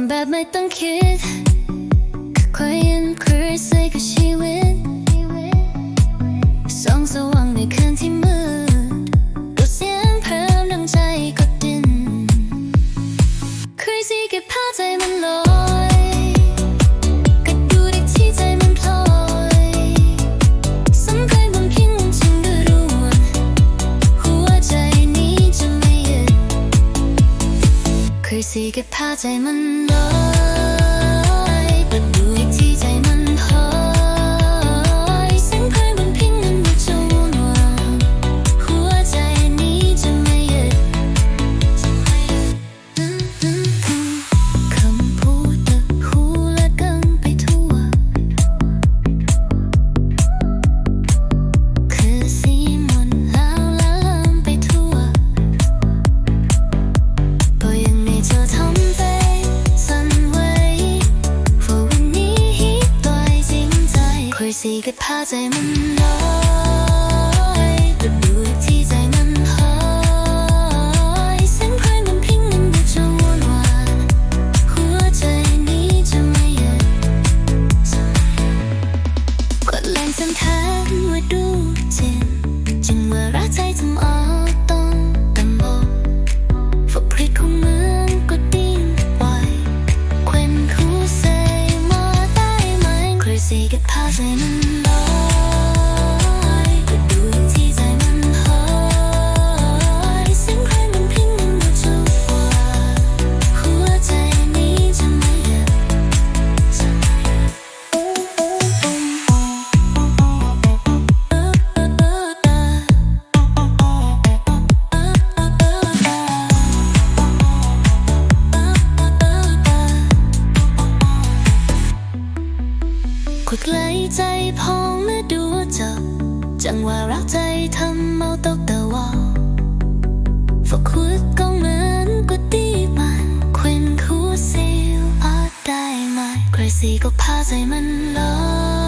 ำแบบไม่ต้องคิดค่อ Crazy เก็บผ้าใคุยสีกับผ้าใจมันลอยก็ดูอีกที่ใจมันหายเสียงเพลงมันพิงมันดูจะวนวายหัวใจนี้จะไม่หยุดกดแรงสำคัญว่าดูจริงจึงว่ารักใจทำอ ม กไหลใจพองและดูจบจังหวะรักใจทำเมาตกตะวอฝักคุดก็เหมือนกุฏิมันควินคูซิลอาจได้ไหมใครสีก็พาใจมันลอย